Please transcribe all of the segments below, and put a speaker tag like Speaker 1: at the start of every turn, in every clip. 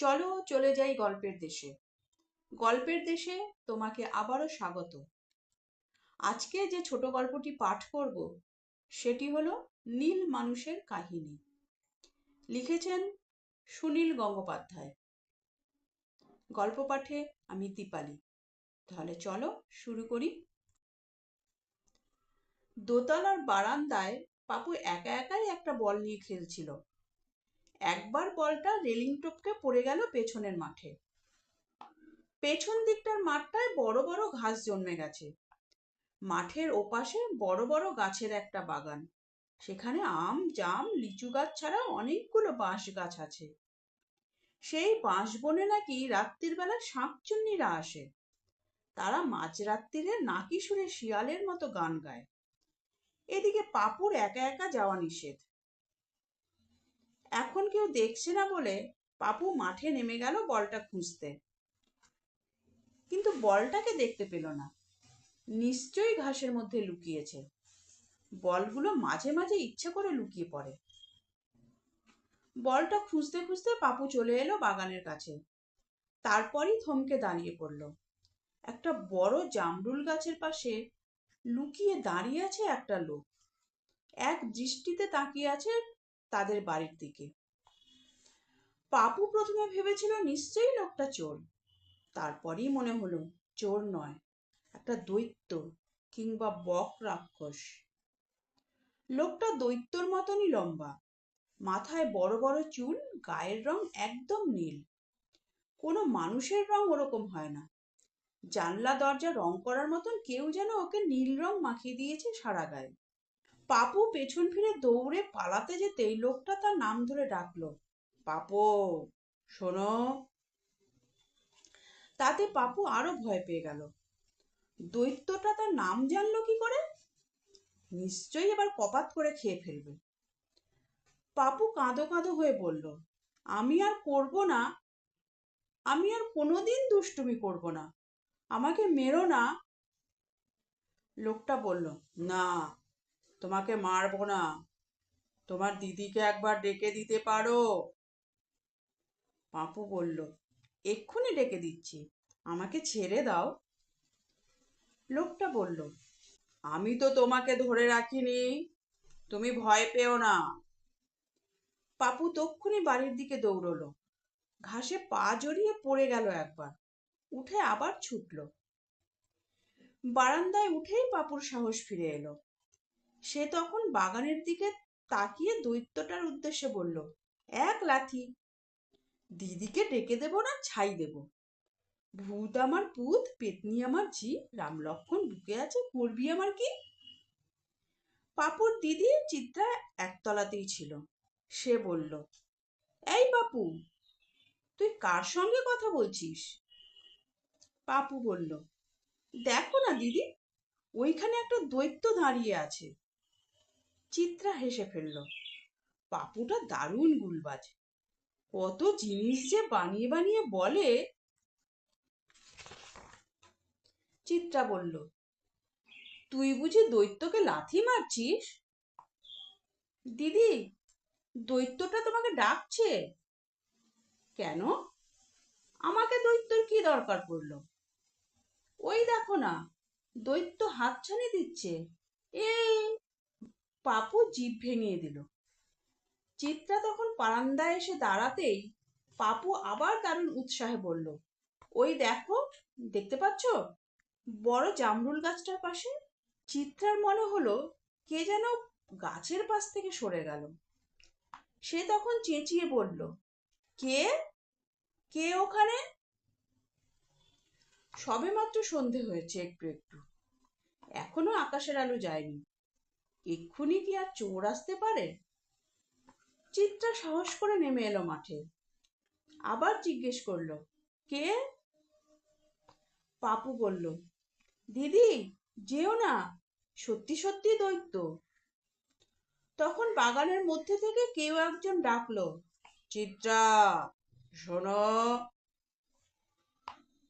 Speaker 1: চলো চলে যাই গল্পের দেশে। গল্পের দেশে তোমাকে আবারও স্বাগত। আজকে যে ছোট গল্পটি পাঠ করব, সেটি হলো নীল মানুষের কাহিনী। লিখেছেন সুনীল গঙ্গোপাধ্যায়। গল্প পাঠে আমি দীপালি। তাহলে চলো শুরু করি। দোতলার বারান্দায় পাপু একা একাই একটা বল নিয়ে খেলছিল। একবার বলটা রেলিং টপকে পড়ে গেল পেছনের মাঠে। পেছন দিকটার মাঠটায় বড় বড় ঘাস জন্মে গেছে। মাঠের ওপাশে বড় বড় গাছের একটা বাগান। সেখানে আম, জাম, লিচু গাছ ছাড়া অনেকগুলো বাঁশ গাছ আছে। সেই বাঁশ বনে নাকি রাত্রির বেলা শাঁকচুন্নিরা আসে। তারা মাঝরাত্রিরে নাকি সুরে শিয়ালের মতো গান গায়। এদিকে পাপুর একা একা যাওয়া নিষেধ। এখন কেউ দেখছে না বলে পাপু মাঠে নেমে গেল বলটা খুঁজতে। কিন্তু বলটাকে দেখতে পেল না। নিশ্চয়ই ঘাসের মধ্যে লুকিয়েছে। বলগুলো মাঝে মাঝে ইচ্ছে করে লুকিয়ে পড়ে। বলটা খুঁজতে খুঁজতে পাপু চলে এলো বাগানের কাছে। তারপরই থমকে দাঁড়িয়ে পড়ল। একটা বড় জামরুল গাছের পাশে লুকিয়ে দাঁড়িয়ে আছে একটা লোক। এক দৃষ্টিতে তাকিয়ে আছে তাদের বাড়ির দিকে। পাপু প্রথমে ভেবেছিল নিশ্চয়ই লোকটা চোর। তারপরই মনে হলো, চোর নয়, একটা দৈত্য কিংবা বক রাক্ষস। লোকটা দৈত্যর মতনই লম্বা, মাথায় বড় বড় চুল, গায়ের রং একদম নীল। কোনো মানুষের রং ওরকম হয় না। জানলা দরজা রং করার মতন কেউ যেন ওকে নীল রং মাখিয়ে দিয়েছে সারা গায়ে। পাপু পেছন ফিরে দৌড়ে পালাতে যেতেই লোকটা তার নাম ধরে ডাকলো। পাপু শোনো। তাতে পাপু আরও ভয় পেয়ে গেল। দৈত্যটা তার নাম জানলো কি করে? নিশ্চয়ই এবার কপাত করে খেয়ে ফেলবে। পাপু কাঁদো কাঁদো হয়ে বলল, আমি আর করব না। আমি আর কোনোদিন দুষ্টুমি করব না। আমাকে মেরো না। লোকটা বলল, না তোমাকে মারবো না। তোমার দিদিকে একবার ডেকে দিতে পারো? পাপু বলল, এক্ষুনি ডেকে দিচ্ছি, আমাকে ছেড়ে দাও। লোকটা বলল, আমি তো তোমাকে ধরে রাখিনি, তুমি ভয় পেও না। পাপু তক্ষুনি বাড়ির দিকে দৌড়লো, ঘাসে পা জড়িয়ে পড়ে গেল একবার, উঠে আবার ছুটল। বারান্দায় উঠেই পাপুর সাহস ফিরে এলো। সে তখন বাগানের দিকে তাকিয়ে দৈত্যটার উদ্দেশ্যে বলল, এক লাথি দিদিকে ডেকে দেব না ছাই দেব। ভূত আমার পুত, পেতনি আমার ঝি রাম লক্ষণ বুকে আছে করবি আমার কি? পাপুর দিদি চিত্রা একতলাতেই ছিল। সে বলল, এই পাপু, তুই কার সঙ্গে কথা বলছিস? পাপু বলল, দেখো না দিদি, ওইখানে একটা দৈত্য দাঁড়িয়ে আছে। চিত্রা হেসে ফেলল পাপুটা দারুণ গুলবাজ। কত জিনিস যে বানিয়ে বানিয়ে বলে। চিত্রা বলল, তুই বুঝি দৈত্যকে লাথি মারছিস? দিদি, দৈত্যটা তোমাকে ডাকছে। কেন? আমাকে দৈত্যর কি দরকার পড়ল? ওই দেখো না, দৈত্য হাতছানি দিচ্ছে। এই পাপু জিভ ভেঙিয়ে দিল। চিত্রা তখন পারান্দায় এসে দাঁড়াতেই পাপু আবার দারুণ উৎসাহে বলল, ওই দেখো, দেখতে পাচ্ছ? বড় জামরুল গাছটার পাশে চিত্রার মনে হলো কে যেন গাছের পাশ থেকে সরে গেল। সে তখন চেঁচিয়ে বলল, কে? কে ওখানে? সবেমাত্র সন্ধে হয়েছে একটু একটু। এখনও আকাশের আলো যায়নি। এক্ষুনি কি আর চোর আসতে পারে? চিত্রা সাহস করে নেমে এলো মাঠে। আবার জিজ্ঞেস করল, কে? পাপু বলল, দিদি, যেও না, সত্যি সত্যি দৈত্য। তখন বাগানের মধ্যে থেকে কেউ একজন ডাকলো, চিত্রা, শোনো।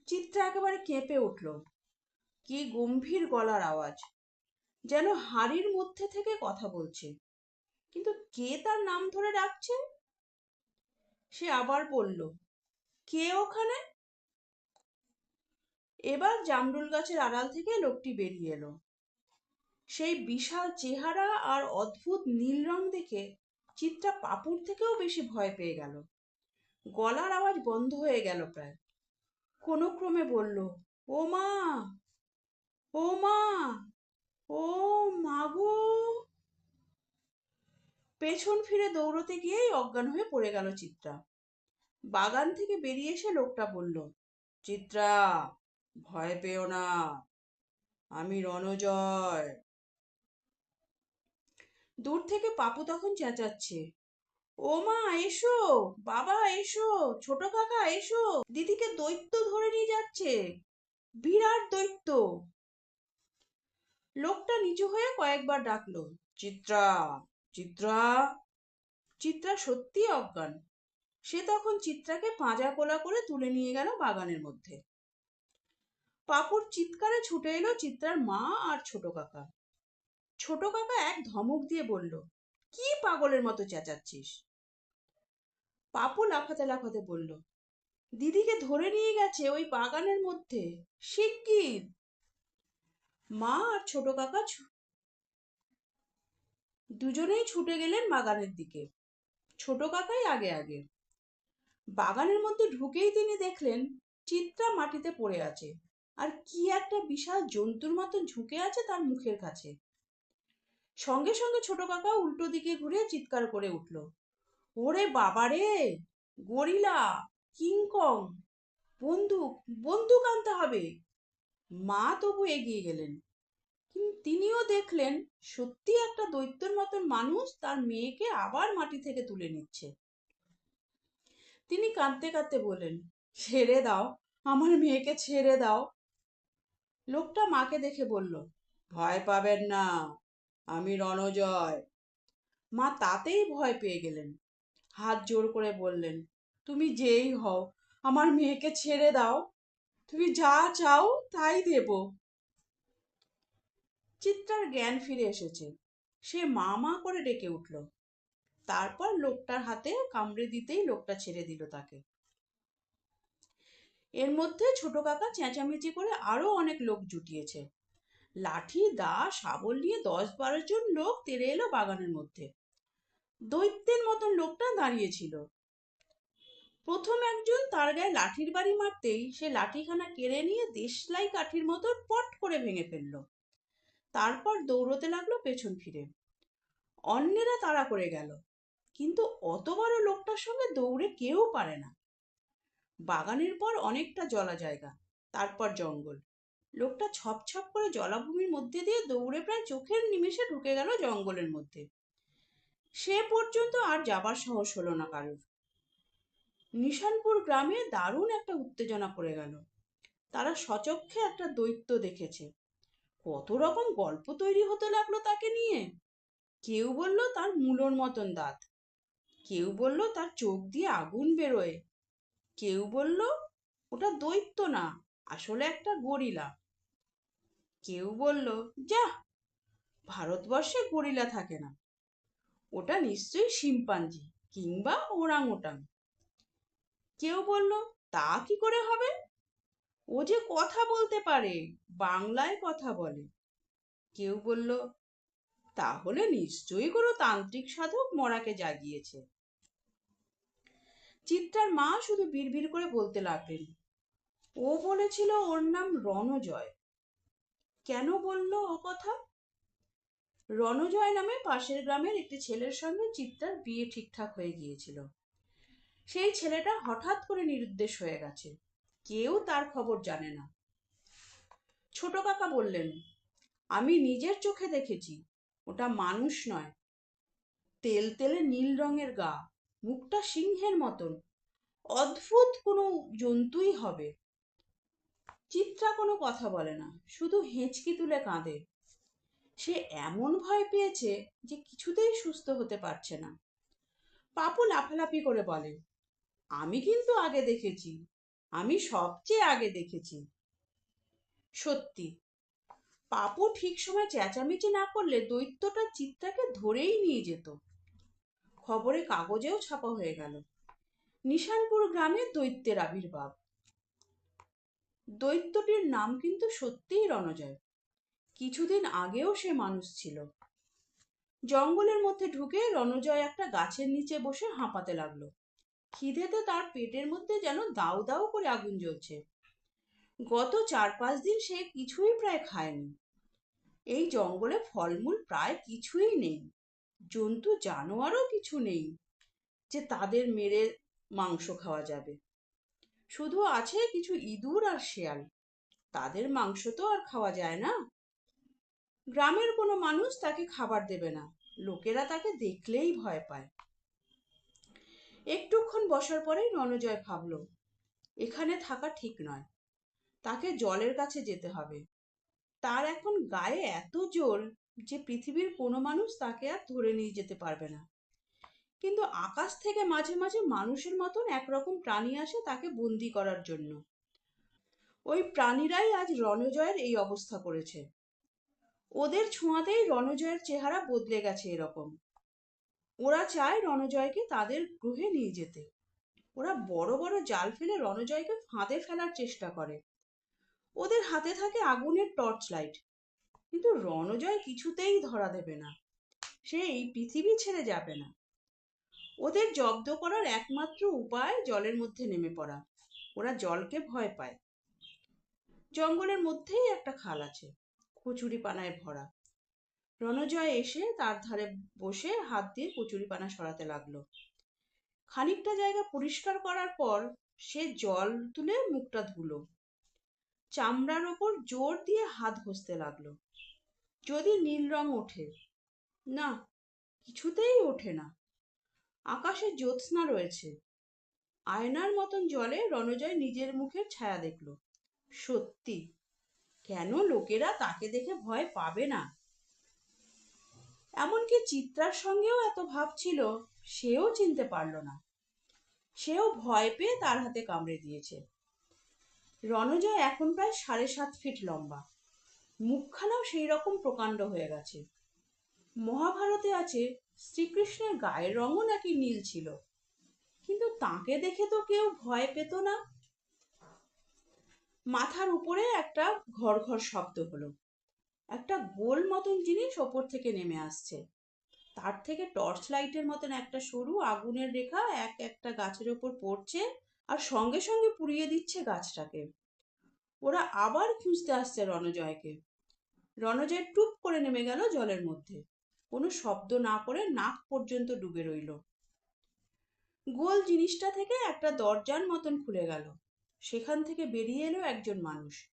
Speaker 1: চিত্রা একেবারে কেঁপে উঠল। কি গম্ভীর গলার আওয়াজ। যেন হাড়ির মধ্যে থেকে কথা বলছে। কিন্তু কে তার নাম ধরে ডাকছে? সে আবার বলল, কে ওখানে? এবার জামরুল গাছের আড়াল থেকে লোকটি বেরিয়ে এলো। সেই বিশাল চেহারা আর অদ্ভুত নীল রং দেখে চিত্রা পাপুর থেকেও বেশি ভয় পেয়ে গেল। গলার আওয়াজ বন্ধ হয়ে গেল প্রায়। কোনো ক্রমে বলল ও মা ও মা ও মাগো পেছন ফিরে দৌড়তে গিয়েই অজ্ঞান হয়ে পড়ে গেল চিত্রা। বাগান থেকে বেরিয়ে এসে লোকটা বলল, চিত্রা, ভয় পেও না, আমি রণজয়। দূর থেকে পাপু তখন চেঁচাচ্ছে, ও মা, এসো, বাবা, এসো, ছোট কাকা, এসো, দিদিকে দৈত্য ধরে নিয়ে যাচ্ছে, বিরাট দৈত্য। লোকটা নিচু হয়ে কয়েকবার ডাকলো, চিত্রা চিত্রা চিত্রা সত্যি অজ্ঞান। সে তখন চিত্রাকে পাঁজা কোলা করে তুলে নিয়ে গেল বাগানের মধ্যে। পাপুর চিৎকারে ছুটে এলো চিত্রার মা আর ছোট কাকা। ছোট কাকা এক ধমক দিয়ে বলল, কি পাগলের মতো চেঁচাচ্ছিস? পাপু লাফাতে লাফাতে বলল, দিদিকে ধরে নিয়ে গেছে ওই বাগানের মধ্যে, শিগগির। মা আর ছোট কাকা দুজনেই ছুটে গেলেন বাগানের দিকে। ছোট কাকাই আগে আগে। বাগানের মধ্যে ঢুকেই তিনি দেখলেন চিত্রা মাটিতে পড়ে আছে আর কি একটা বিশাল জন্তুর মতো ঝুঁকে আছে তার মুখের কাছে। সঙ্গে সঙ্গে ছোট কাকা উল্টো দিকে ঘুরে চিৎকার করে উঠল, ওরে বাবারে গরিলা, কিংকং, বন্দুক বন্দুক আনতে হবে। মা তবু এগিয়ে গেলেন। কিন্তু তিনিও দেখলেন সত্যি একটা দৈত্যের মতন মানুষ তার মেয়েকে আবার মাটি থেকে তুলে নিচ্ছে। তিনি কাঁদতে কাঁদতে বললেন, ছেড়ে দাও, আমার মেয়েকে ছেড়ে দাও। লোকটা মাকে দেখে বলল, ভয় পাবেন না, আমি রণজয়। মা তাতেই ভয় পেয়ে গেলেন। হাত জোর করে বললেন, তুমি যেই হও, আমার মেয়েকে ছেড়ে দাও। তুমি যা চাও তাই দেব। চিত্রার জ্ঞান ফিরে এসেছে। সে মা মা করে ডেকে উঠল। তারপর লোকটার হাতে কামড়ে দিতেই লোকটা ছেড়ে দিল তাকে। এর মধ্যে ছোট কাকা চেঁচামেচি করে আরও অনেক লোক জুটিয়েছে। লাঠি, দা শাবল নিয়ে দশ বারো জন লোক তেড়ে এলো বাগানের মধ্যে। দৈত্যের মতন লোকটা দাঁড়িয়েছিল প্রথম একজন তার গায়ে লাঠির বাড়ি মারতেই সে লাঠিখানা কেড়ে নিয়ে দেশলাই কাঠির মতো পট করে ভেঙে ফেলল। তারপর দৌড়তে লাগল পেছন ফিরে। অন্যেরা তাড়া করে গেল, কিন্তু অত বড় লোকটার সঙ্গে দৌড়ে কেউ পারে না। বাগানের পর অনেকটা জলা জায়গা, তারপর জঙ্গল। লোকটা ছপ করে জলাভূমির মধ্যে দিয়ে দৌড়ে প্রায় চোখের নিমেষে ঢুকে গেল জঙ্গলের মধ্যে। সে পর্যন্ত আর যাবার সাহস হলো না কারোর। নিশানপুর গ্রামে দারুণ একটা উত্তেজনা পড়ে গেল। তারা সচক্ষে একটা দৈত্য দেখেছে। কত রকম গল্প তৈরি হতে লাগল তাকে নিয়ে। কেউ বলল তার মূলোর মতন দাঁত। কেউ বলল তার চোখ দিয়ে আগুন বেরোয়। কেউ বলল ওটা দৈত্য না, আসলে একটা গরিলা। কেউ বলল, যা, ভারতবর্ষে গরিলা থাকে না। ওটা নিশ্চয়ই শিম্পাঞ্জি কিংবা ওরাং ওটাং কেউ বলল, তা কি করে হবে? ও যে কথা বলতে পারে, বাংলায় কথা বলে। কেউ বলল, তাহলে নিশ্চয়ই কোনো তান্ত্রিক সাধক মরাকে জাগিয়েছে। চিত্রার মা শুধু বিড়বিড় করে বলতে লাগলেন, ও বলেছিল ওর নাম রণজয়। কেন বলল ও কথা? রণজয় নামে পাশের গ্রামের একটি ছেলের সঙ্গে চিত্রার বিয়ে ঠিকঠাক হয়ে গিয়েছিল। সেই ছেলেটা হঠাৎ করে নিরুদ্দেশ হয়ে গেছে। কেউ তার খবর জানে না। ছোট কাকা বললেন, আমি নিজের চোখে দেখেছি। ওটা মানুষ নয়। তেল তেলে নীল রঙের গা, মুখটা সিংহের মতন। অদ্ভুত কোনো জন্তুই হবে। চিত্রা কোনো কথা বলে না, শুধু হেঁচকি তুলে কাঁদে। সে এমন ভয় পেয়েছে যে কিছুতেই সুস্থ হতে পারছে না। পাপু লাফালাফি করে বলে আমি কিন্তু আগে দেখেছি। আমি সবচেয়ে আগে দেখেছি। সত্যি। পাপু ঠিক সময় চেঁচামেচি না করলে দৈত্যটা চিত্রাকে ধরেই নিয়ে যেত। খবরে কাগজেও ছাপা হয়ে গেল। নিশানপুর গ্রামে দৈত্যের আবির্ভাব। দৈত্যটির নাম কিন্তু সত্যিই রণজয়। কিছুদিন আগেও সে মানুষ ছিল। জঙ্গলের মধ্যে ঢুকে রণজয় একটা গাছের নিচে বসে হাঁপাতে লাগল। খিদেতে তার পেটের মধ্যে যেন দাউ দাউ করে আগুন জ্বলছে। গত চার পাঁচ দিন সে কিছুই প্রায় খায়নি। এই জঙ্গলে ফলমূল প্রায় কিছুই নেই। জন্তু, জানোয়ারও কিছু নেই যে তাদের মেরে মাংস খাওয়া যাবে। শুধু আছে কিছু ইঁদুর আর শেয়াল। তাদের মাংস তো আর খাওয়া যায় না। গ্রামের কোনো মানুষ তাকে খাবার দেবে না। লোকেরা তাকে দেখলেই ভয় পায়। একটুক্ষণ বসার পরেই রণজয় ভাবল, এখানে থাকা ঠিক নয়। তাকে জলের কাছে যেতে হবে। তার এখন গায়ে এত জোর যে পৃথিবীর কোনো মানুষ তাকে আর ধরে নিয়ে যেতে পারবে না। কিন্তু আকাশ থেকে মাঝে মাঝে মানুষের মতন একরকম প্রাণী আসে তাকে বন্দি করার জন্য। ওই প্রাণীরাই আজ রণজয়ের এই অবস্থা করেছে। ওদের ছোঁয়াতেই রণজয়ের চেহারা বদলে গেছে এরকম। ওরা চায় রণজয়কে তাদের গ্রহে নিয়ে যেতে। ওরা বড় বড় জাল ফেলে রণজয়কে ফাঁদে ফেলার চেষ্টা করে। ওদের হাতে থাকে আগুনের টর্চ লাইট কিন্তু রণজয় কিছুতেই ধরা দেবে না। সে এই পৃথিবী ছেড়ে যাবে না। ওদের জব্দ করার একমাত্র উপায় জলের মধ্যে নেমে পড়া। ওরা জলকে ভয় পায়। জঙ্গলের মধ্যেই একটা খাল আছে। কচুরি পানায় ভরা। রণজয় এসে তার ধারে বসে হাত দিয়ে কচুরি পানা সরাতে লাগল। খানিকটা জায়গা পরিষ্কার করার পর সে জল তুলে মুখটা ধুলো। চামড়ার ওপর জোর দিয়ে হাত ঘষতে লাগল। যদি নীল রং ওঠে। না, কিছুতেই ওঠে না। আকাশে জ্যোৎস্না রয়েছে। আয়নার মতন জলে রণজয় নিজের মুখের ছায়া দেখল। সত্যি, কেন লোকেরা তাকে দেখে ভয় পাবে না? এমনকি চিত্রার সঙ্গেও এত ভাব ছিল, সেও চিনতে পারল না। সেও ভয় পেয়ে তার হাতে কামড়ে দিয়েছে। রণজয় এখন প্রায় সাড়ে সাত ফিট লম্বা। মুখখানাও সেই রকম প্রকাণ্ড হয়ে গেছে। মহাভারতে আছে, শ্রীকৃষ্ণের গায়ের রঙও নাকি নীল ছিল। কিন্তু তাকে দেখে তো কেউ ভয় পেত না। মাথার উপরে একটা ঘর ঘর শব্দ হলো। একটা গোল মতন জিনিস ওপর থেকে নেমে আসছে। তার থেকে টর্চ লাইটের মতন একটা সরু আগুনের রেখা এক একটা গাছের ওপর পড়ছে আর সঙ্গে সঙ্গে পুড়িয়ে দিচ্ছে গাছটাকে। ওরা আবার খুঁজতে আসছে রণজয়কে। রণজয় টুপ করে নেমে গেল জলের মধ্যে। কোনো শব্দ না করে নাক পর্যন্ত ডুবে রইল। গোল জিনিসটা থেকে একটা দরজার মতন খুলে গেল। সেখান থেকে বেরিয়ে এলো একজন মানুষ।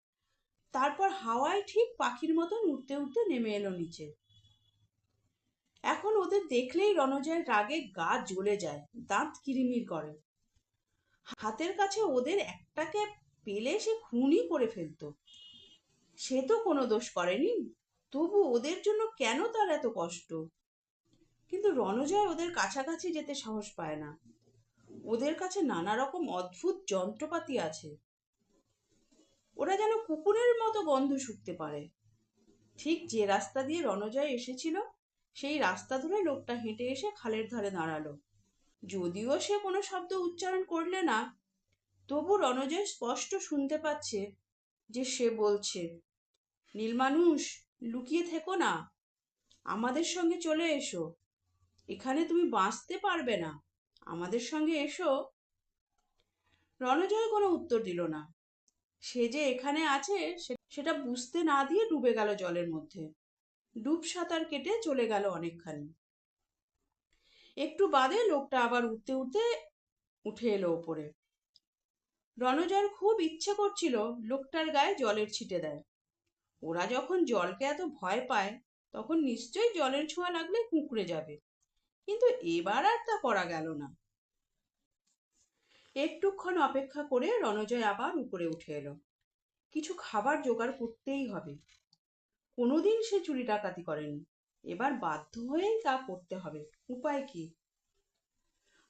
Speaker 1: তারপর হাওয়ায় ঠিক পাখির মতন উঠতে উঠতে নেমে এলো নিচে। এখন ওদের দেখলেই রণজয়ের রাগে গা জ্বলে যায়, দাঁত কিরিমির করে। হাতের কাছে ওদের একটাকে পেলে সে খুনই করে ফেলতো। সে তো কোনো দোষ করেনি, তবু ওদের জন্য কেন তার এত কষ্ট? কিন্তু রণজয় ওদের কাছাকাছি যেতে সাহস পায় না। ওদের কাছে নানা রকম অদ্ভুত যন্ত্রপাতি আছে। ওরা যেন কুকুরের মতো গন্ধ শুকতে পারে। ঠিক যে রাস্তা দিয়ে রণজয় এসেছিল, সেই রাস্তা ধরে লোকটা হেঁটে এসে খালের ধারে দাঁড়াল। যদিও সে কোনো শব্দ উচ্চারণ করলে না, তবু রণজয় স্পষ্ট শুনতে পাচ্ছে যে সে বলছে নীলমানুষ লুকিয়ে থেকো না। আমাদের সঙ্গে চলে এসো। এখানে তুমি বাঁচতে পারবে না। আমাদের সঙ্গে এসো রণজয় কোনো উত্তর দিল না। সে যে এখানে আছে সেটা বুঝতে না দিয়ে ডুবে গেল জলের মধ্যে। ডুব সাঁতার কেটে চলে গেল অনেকখানি। একটু বাদে লোকটা আবার উঠতে উঠতে উঠে এলো ওপরে। রণজয়ের খুব ইচ্ছে করছিল লোকটার গায়ে জলের ছিটে দেয়। ওরা যখন জলকে এত ভয় পায়, তখন নিশ্চয়ই জলের ছোঁয়া লাগলে কুঁকড়ে যাবে। কিন্তু এবার আর তা করা গেল না। একটুক্ষণ অপেক্ষা করে রণজয় আবার উপরে উঠে এলো। কিছু খাবার জোগাড় করতেই হবে। কোনোদিন সে চুরি ডাকাতি করেনি। এবার বাধ্য হয়েই তা করতে হবে। উপায় কি?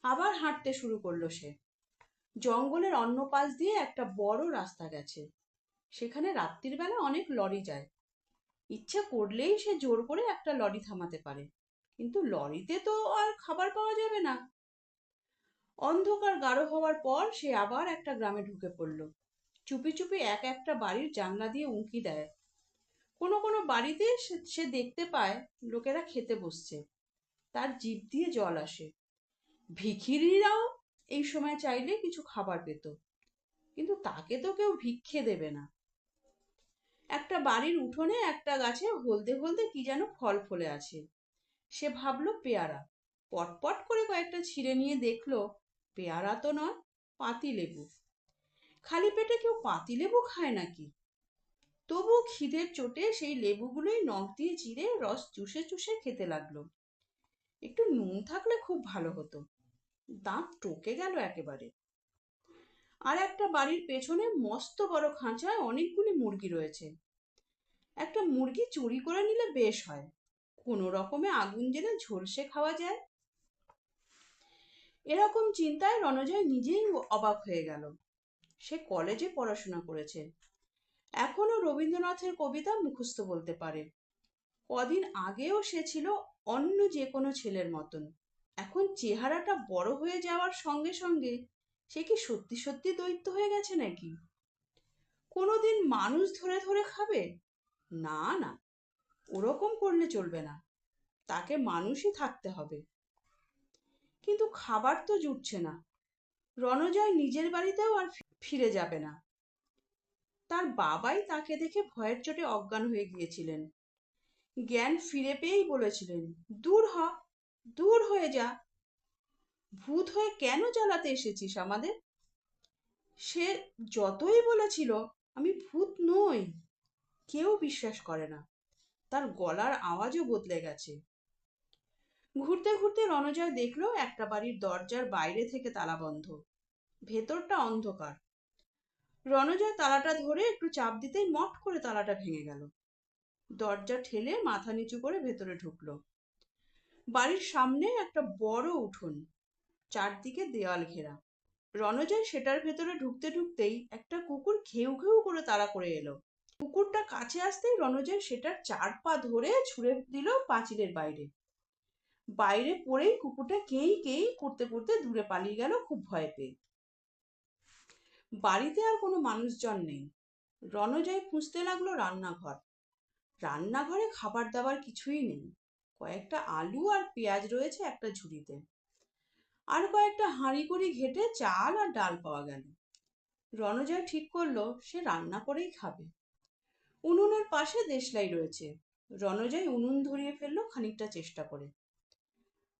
Speaker 1: আবার হাঁটতে শুরু করল সে। জঙ্গলের অন্য পাশ দিয়ে একটা বড় রাস্তা গেছে। সেখানে রাত্রির বেলা অনেক লরি যায়। ইচ্ছে করলেই সে জোর করে একটা লরি থামাতে পারে। কিন্তু লরিতে তো আর খাবার পাওয়া যাবে না। অন্ধকার গাঢ় হওয়ার পর সে আবার একটা গ্রামে ঢুকে পড়ল। চুপি চুপি এক একটা বাড়ির জানলা দিয়ে উঁকি দেয়। কোনো কোনো বাড়িতে সে দেখতে পায় লোকেরা খেতে বসছে। তার জিভ দিয়ে জল আসে। ভিখিরিরাও এই সময় চাইলে কিছু খাবার পেত। কিন্তু তাকে তো কেউ ভিক্ষে দেবে না। একটা বাড়ির উঠোনে একটা গাছে হলদে হলদে কি যেন ফল ফলে আছে। সে ভাবলো, পেয়ারা। পটপট করে কয়েকটা ছিঁড়ে নিয়ে দেখল পেয়ারা তো নয়, পাতি লেবু। খালি পেটে কেউ পাতি লেবু খায় নাকি? তবু খিদের চোটে সেই লেবুগুলোই নখ দিয়ে চিড়ে রস চুষে চুষে খেতে লাগল। একটু নুন থাকলে খুব ভালো হতো। দাঁত টকে গেল একেবারে। আর একটা বাড়ির পেছনে মস্ত বড় খাঁচায় অনেকগুলি মুরগি রয়েছে। একটা মুরগি চুরি করে নিলে বেশ হয়। কোনো রকমে আগুন জেলে ঝলসে খাওয়া যায়। এরকম চিন্তায় রণজয় নিজেই অবাক হয়ে গেল। সে কলেজে পড়াশোনা করেছে। এখনও রবীন্দ্রনাথের কবিতা মুখস্থ বলতে পারে। কদিন আগেও সে ছিল অন্য যে কোনো ছেলের মতন। এখন চেহারাটা বড় হয়ে যাওয়ার সঙ্গে সঙ্গে সে কি সত্যি সত্যি দৈত্য হয়ে গেছে নাকি? কোনোদিন মানুষ ধরে ধরে খাবে? না না। ওরকম করলে চলবে না। তাকে মানুষই থাকতে হবে। কিন্তু খাবার তো জুটছে না। রণজয় নিজের বাড়িতেও আর ফিরে যাবে না। তার বাবাই তাকে দেখে ভয়ের চোটে অজ্ঞান হয়ে গিয়েছিলেন। জ্ঞান ফিরে পেয়েই বলেছিলেন, দূর হ, দূর হয়ে যা। ভূত হয়ে কেন জ্বালাতে এসেছিস আমাদের? সে যতই বলেছিল, আমি ভূত নই। কেউ বিশ্বাস করে না। তার গলার আওয়াজও বদলে গেছে। ঘুরতে ঘুরতে রণজয় দেখল একটা বাড়ির দরজার বাইরে থেকে তালা বন্ধ। ভেতরটা অন্ধকার। রণজয় তালাটা ধরে একটু চাপ দিতেই মট করে তালাটা ভেঙে গেল। দরজা ঠেলে মাথা নিচু করে ভেতরে ঢুকলো। বাড়ির সামনে একটা বড় উঠোন, চারদিকে দেওয়াল ঘেরা। রণজয় সেটার ভেতরে ঢুকতে ঢুকতেই একটা কুকুর ঘেউ ঘেউ করে তাড়া করে এলো। কুকুরটা কাছে আসতেই রণজয় সেটার চার পা ধরে ছুঁড়ে দিল পাঁচিলের বাইরে। বাইরে পড়েই কুকুরটা কেই কেই করতে করতে দূরে পালিয়ে গেল খুব ভয় পেয়ে। বাড়িতে আর কোনো মানুষজন নেই। রণজয় খুঁজতে লাগল রান্নাঘর। রান্নাঘরে খাবার দাবার কিছুই নেই। কয়েকটা আলু আর পেঁয়াজ রয়েছে একটা ঝুড়িতে। আর কয়েকটা হাঁড়ি করি ঘেটে চাল আর ডাল পাওয়া গেল। রণজয় ঠিক করল, সে রান্না করেই খাবে। উনুনের পাশে দেশলাই রয়েছে। রণজয় উনুন ধরিয়ে ফেলল খানিকটা চেষ্টা করে।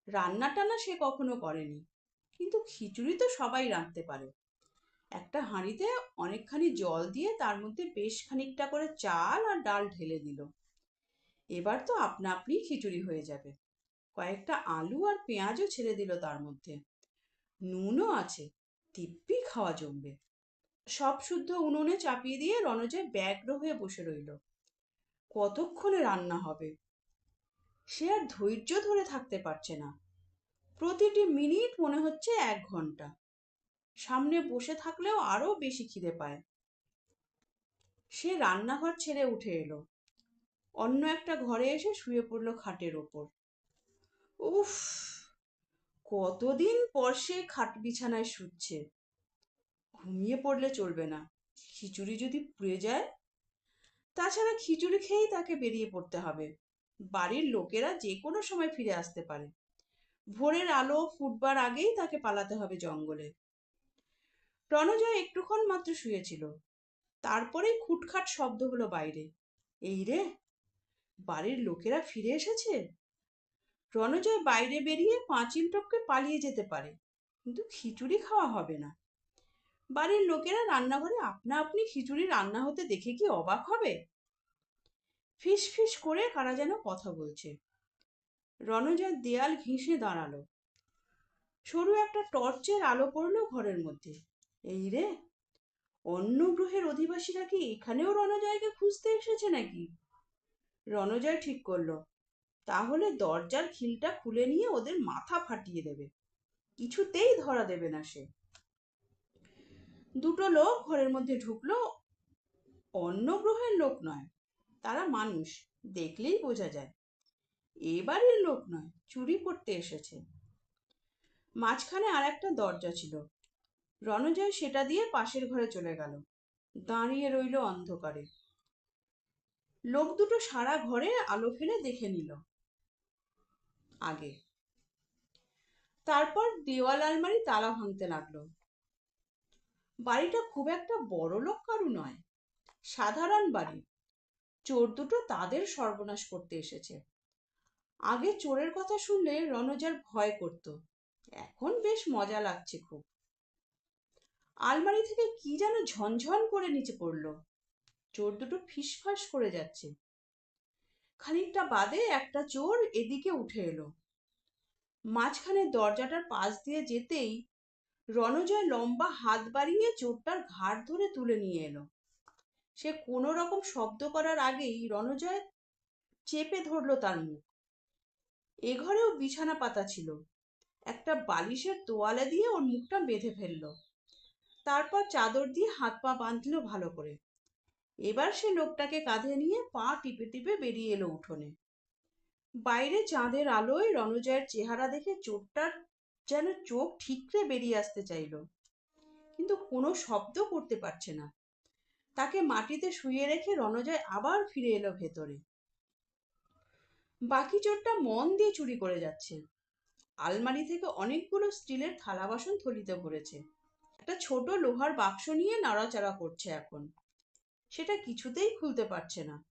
Speaker 1: রান্না টানা সে কখনো করেনি। কিন্তু খিচুড়ি তো সবাই রাঁধতে পারে। একটা হাঁড়িতে অনেকখানি জল দিয়ে তার মধ্যে বেশ খানিকটা করে চাল আর ডাল ঢেলে দিল। এবার তো আপনা আপনি খিচুড়ি হয়ে যাবে। কয়েকটা আলু আর পেঁয়াজও ছেড়ে দিল তার মধ্যে। নুনও আছে, দিব্যি খাওয়া জমবে। সব শুদ্ধ উনুনে চাপিয়ে দিয়ে রণজয় ব্যগ্র হয়ে বসে রইল। কতক্ষণে রান্না হবে? সে আর ধৈর্য ধরে থাকতে পারছে না। প্রতিটি মিনিট মনে হচ্ছে এক ঘণ্টা। সামনে বসে থাকলেও আরও বেশি খিদে পায়। সে রান্নাঘর ছেড়ে উঠে এলো। অন্য একটা ঘরে এসে শুয়ে পড়ল খাটের ওপর। উফ, কতদিন পর সে খাট বিছানায় শুচ্ছে। ঘুমিয়ে পড়লে চলবে না। খিচুড়ি যদি পুড়ে যায়, তাছাড়া খিচুড়ি খেয়েই তাকে বেরিয়ে পড়তে হবে। বাড়ির লোকেরা যে কোনো সময় ফিরে আসতে পারে। ভোরের আলো ফুটবার আগেই তাকে পালাতে হবে জঙ্গলে। রণজয় একটুক্ষণ মাত্র শুয়েছিল। তারপরেই খুটখাট শব্দ হলো বাইরে। এই রে, বাড়ির লোকেরা ফিরে এসেছে? রণজয় বাইরে বেরিয়ে পাঁচিল টপকে পালিয়ে যেতে পারে, কিন্তু খিচুড়ি খাওয়া হবে না। বাড়ির লোকেরা রান্নাঘরে আপনা আপনি খিচুড়ি রান্না হতে দেখে কি অবাক হবে? ফিস ফিস করে কারা যেন কথা বলছে। রণজয় দেয়াল ঘেঁষে দাঁড়াল। সরু একটা টর্চের আলো পড়ল ঘরের মধ্যে। এই রে! অন্য গ্রহের অধিবাসীরা কি এখানেও রণজয়কে খুঁজতে এসেছে নাকি? রণজয় ঠিক করল। তাহলে দরজার খিলটা খুলে নিয়ে ওদের মাথা ফাটিয়ে দেবে। কিছুতেই ধরা দেবে না সে। দুটো লোক ঘরের মধ্যে ঢুকলো। অন্য গ্রহের লোক নয়। তারা মানুষ, দেখলেই বোঝা যায়। এ বাড়ির লোক নয়, চুরি করতে এসেছে। মাঝখানে আর একটা দরজা ছিল। রণজয় সেটা দিয়ে পাশের ঘরে চলে গেল। দাঁড়িয়ে রইল অন্ধকারে। লোক দুটো সারা ঘরে আলো ফেলে দেখে নিল। আগে। তারপর দেওয়াল আলমারি তালা ভাঙতে লাগল। বাড়িটা খুব একটা বড় লোক কারু নয়, সাধারণ বাড়ি। চোর দুটো তাদের সর্বনাশ করতে এসেছে। আগে চোরের কথা শুনলে রণজার ভয় করত। এখন বেশ মজা লাগছে খুব। আলমারি থেকে কি যেন ঝনঝন করে নিচে পড়ল। চোর দুটো ফিসফাস করে যাচ্ছে। খানিকটা বাদে একটা চোর এদিকে উঠে এলো। মাঝখানে দরজাটার পাশ দিয়ে যেতেই রণজয় লম্বা হাত বাড়িয়ে চোরটার ঘাড় ধরে তুলে নিয়ে এলো। সে কোনো রকম শব্দ করার আগেই রণজয় চেপে ধরলো তার মুখ। এ ঘরেও বিছানা পাতা ছিল। একটা বালিশের তোয়ালে দিয়ে ওর মুখটা বেঁধে ফেলল। তারপর চাদর দিয়ে হাত পা বাঁধল ভালো করে। এবার সে লোকটাকে কাঁধে নিয়ে পা টিপে টিপে বেরিয়ে এলো উঠোনে। বাইরে চাঁদের আলোয় রণজয়ের চেহারা দেখে চোরটার যেন চোখ ঠিকরে বেরিয়ে আসতে চাইল। কিন্তু কোনো শব্দ করতে পারছে না। তাকে মাটিতে শুয়ে রেখে রণজয় আবার ফিরে এলো ভেতরে। বাকি চোরটা মন দিয়ে চুরি করে যাচ্ছে। আলমারি থেকে অনেকগুলো স্টিলের থালা বাসন থলিতে ভরেছে। একটা ছোট লোহার বাক্স নিয়ে নাড়াচাড়া করছে এখন। সেটা কিছুতেই খুলতে পারছে না।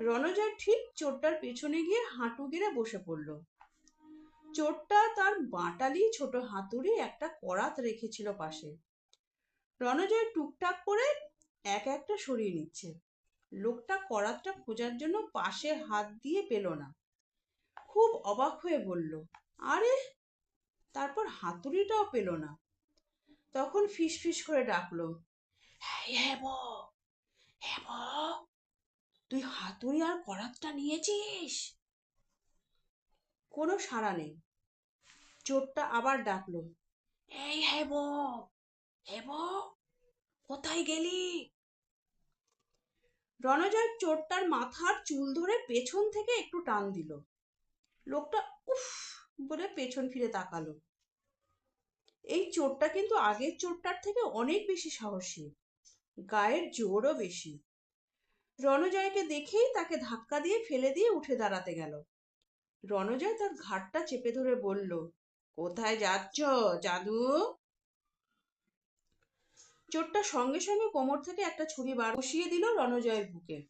Speaker 1: রণজয় ঠিক চোরটার পেছনে গিয়ে হাঁটু গেড়ে বসে পড়ল। চোরটা তার বাটালি ছোট হাতুড়ি একটা করাত রেখেছিল পাশে। রণজয় টুকটাক করে এক একটা সরিয়ে নিচ্ছে। লোকটা করাতটা খোঁজার জন্য পাশে হাত দিয়ে পেল না। খুব অবাক হয়ে বলল, আরে! তারপর হাতুড়িটাও পেল না। তখন ফিস ফিস করে ডাকলো হ্যাঁ হ্যাঁ তুই হাতুড়ি আর করাতটা নিয়েছিস? কোনো সাড়া নেই। চোরটা আবার ডাকলো, এই হেব হেব কোথায় গেলি? রণজয় চোরটার মাথার চুল ধরে পেছন থেকে একটু টান দিল। লোকটা উফ বলে পেছন ফিরে তাকালো। এই চোরটা কিন্তু আগের চোরটার থেকে অনেক বেশি সাহসী। গায়ের জোরও বেশি। রণজয়কে দেখেই তাকে ধাক্কা দিয়ে ফেলে দিয়ে উঠে দাঁড়াতে গেল। রণজয় তার ঘাটটা চেপে ধরে বলল, কোথায় যাচ্ছ, জাদু? চোরটা সঙ্গে সঙ্গে কোমর থেকে একটা ছুরি বার বসিয়ে দিল রণজয়ের বুকে।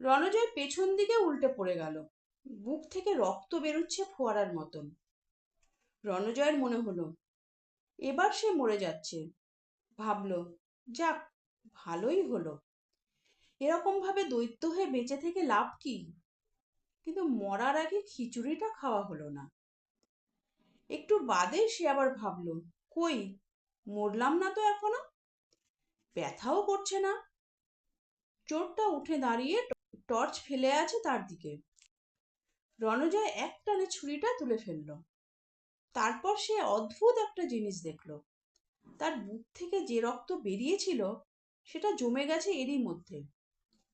Speaker 1: রণজয় পেছন দিকে উল্টে পড়ে গেল। বুক থেকে রক্ত বেরোচ্ছে ফোয়ারার মতন। রণজয়ের মনে হলো, এবার সে মরে যাচ্ছে। ভাবল, যাক, ভালোই হলো। এরকম ভাবে দৈত্য হয়ে বেঁচে থেকে লাভ কি? কিন্তু মরার আগে খিচুড়িটা খাওয়া হলো না। একটু বাদে সে আবার ভাবলো, কই মরলাম না তো এখনও? ব্যথাও করছে না। চোরটা উঠে দাঁড়িয়ে টর্চ ফেলে আছে তার দিকে। রণজয় এক টানে ছুরিটা তুলে ফেলল। তারপর সে অদ্ভুত একটা জিনিস দেখল। তার বুক থেকে যে রক্ত বেরিয়েছিল, সেটা জমে গেছে এরই মধ্যে।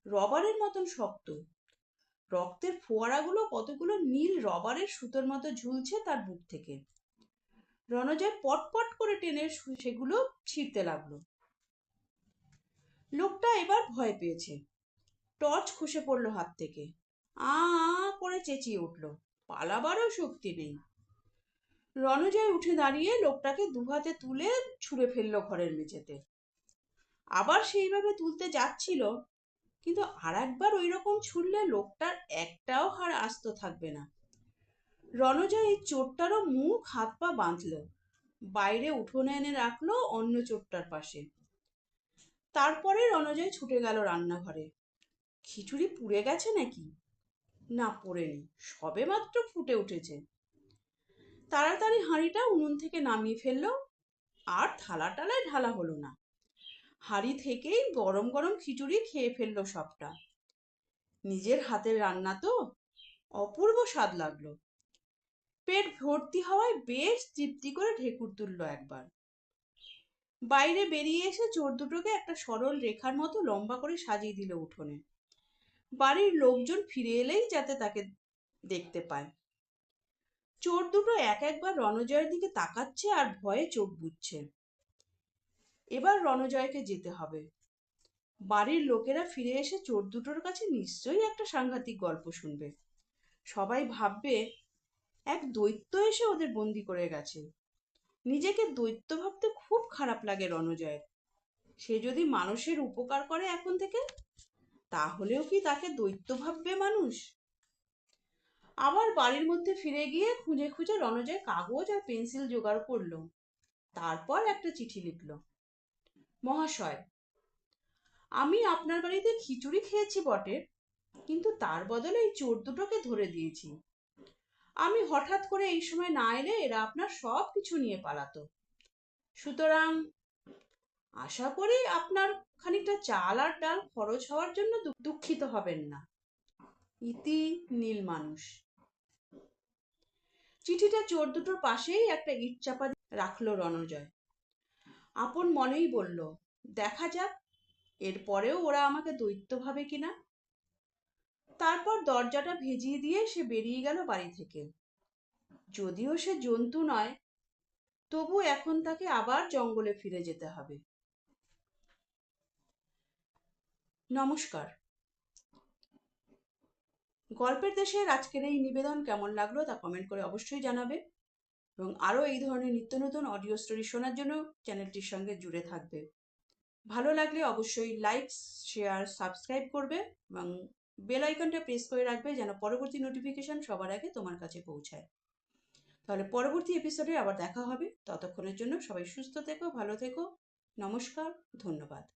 Speaker 1: রবারের মতন শক্ত। রক্তের ফোয়ারাগুলো কতগুলো নীল রবারের সুতোর মতো ঝুলছে তার বুক থেকে। রণজয় পটপট করে টেনে সেগুলো ছিঁড়তে লাগল। লোকটা এবার ভয় পেয়েছে। টর্চ খসে পড়ল হাত থেকে। আ করে চেঁচিয়ে উঠল। পালাবারও শক্তি নেই। রণজয় উঠে দাঁড়িয়ে লোকটাকে দুহাতে তুলে ছুঁড়ে ফেলল ঘরের মেঝেতে। আবার সেইভাবে তুলতে যাচ্ছিল, কিন্তু আর একবার ওই রকম ছুড়লে লোকটার একটাও হাড় আস্ত থাকবে না। রণজয় এই চোরটারও মুখ, হাত পা বাঁধল। বাইরে উঠোনে এনে রাখল অন্য চোরটার পাশে। তারপরে রণজয় ছুটে গেল রান্নাঘরে। খিচুড়ি পুড়ে গেছে নাকি? না, পড়েনি। সবে মাত্র ফুটে উঠেছে। তাড়াতাড়ি হাঁড়িটা উনুন থেকে নামিয়ে ফেলল। আর থালা টালায় ঢালা হলো না। হাঁড়ি থেকেই গরম গরম খিচুড়ি খেয়ে ফেলল সবটা। নিজের হাতের রান্না তো অপূর্ব স্বাদ লাগল। পেট ভর্তি হওয়ায় বেশ তৃপ্তি করে ঢেকুর তুললো একবার। বাইরে বেরিয়ে এসে চোর দুটোকে একটা সরল রেখার মতো লম্বা করে সাজিয়ে দিল উঠোনে। বাড়ির লোকজন ফিরে এলেই যাতে তাকে দেখতে পায়। চোর দুটো এক একবার রণজয়ের দিকে তাকাচ্ছে আর ভয়ে চোখ বুঝছে এবার রণজয়কে যেতে হবে। বাড়ির লোকেরা ফিরে এসে চোর দুটোর কাছে নিশ্চয়ই একটা সাংঘাতিক গল্প শুনবে। সবাই ভাববে এক দৈত্য এসে ওদের বন্দি করে গেছে। নিজেকে দৈত্য ভাবতে খুব খারাপ লাগে রণজয়ের। সে যদি মানুষের উপকার করে এখন থেকে, তাহলেও কি তাকে দৈত্য ভাববে মানুষ? আবার বাড়ির মধ্যে ফিরে গিয়ে খুঁজে খুঁজে রণজয় কাগজ আর পেন্সিল জোগাড় করল। তারপর একটা চিঠি লিখল। মহাশয়, আমি আপনার বাড়িতে খিচুড়ি খেয়েছি বটে, কিন্তু তার বদলে এই চোর দুটোকে ধরে দিয়েছি। আমি হঠাৎ করে এই সময় না এলে এরা আপনার সব কিছু নিয়ে পালাতো। সুতরাং আশা করি আপনার খানিকটা চাল আর ডাল খরচ হওয়ার জন্য দুঃখিত হবেন না। ইতি নীল মানুষ। চিঠিটা চোর দুটোর পাশেই একটা ইট চাপা রাখল রণজয়। আপন মনেই বলল, দেখা যাক, এরপরেও ওরা আমাকে দৈত্য ভাবে কিনা? তারপর দরজাটা ভেজিয়ে দিয়ে সে বেরিয়ে গেল বাড়ি থেকে। যদিও সে জন্তু নয়, তবু এখন তাকে আবার জঙ্গলে ফিরে যেতে হবে। নমস্কার। গল্পের দেশের আজকের এই নিবেদন কেমন লাগল তা কমেন্ট করে অবশ্যই জানাবে এবং আরও এই ধরনের নিত্য নতুন অডিও স্টোরি শোনার জন্য চ্যানেলটির সঙ্গে জুড়ে থাকবে ভালো লাগলে অবশ্যই লাইক শেয়ার সাবস্ক্রাইব করবে এবং বেল আইকনটা প্রেস করে রাখবে যেন পরবর্তী নোটিফিকেশান সবার আগে তোমার কাছে পৌঁছায়। তাহলে পরবর্তী এপিসোডে আবার দেখা হবে। ততক্ষণের জন্য সবাই সুস্থ থেকো, ভালো থেকো। নমস্কার, ধন্যবাদ।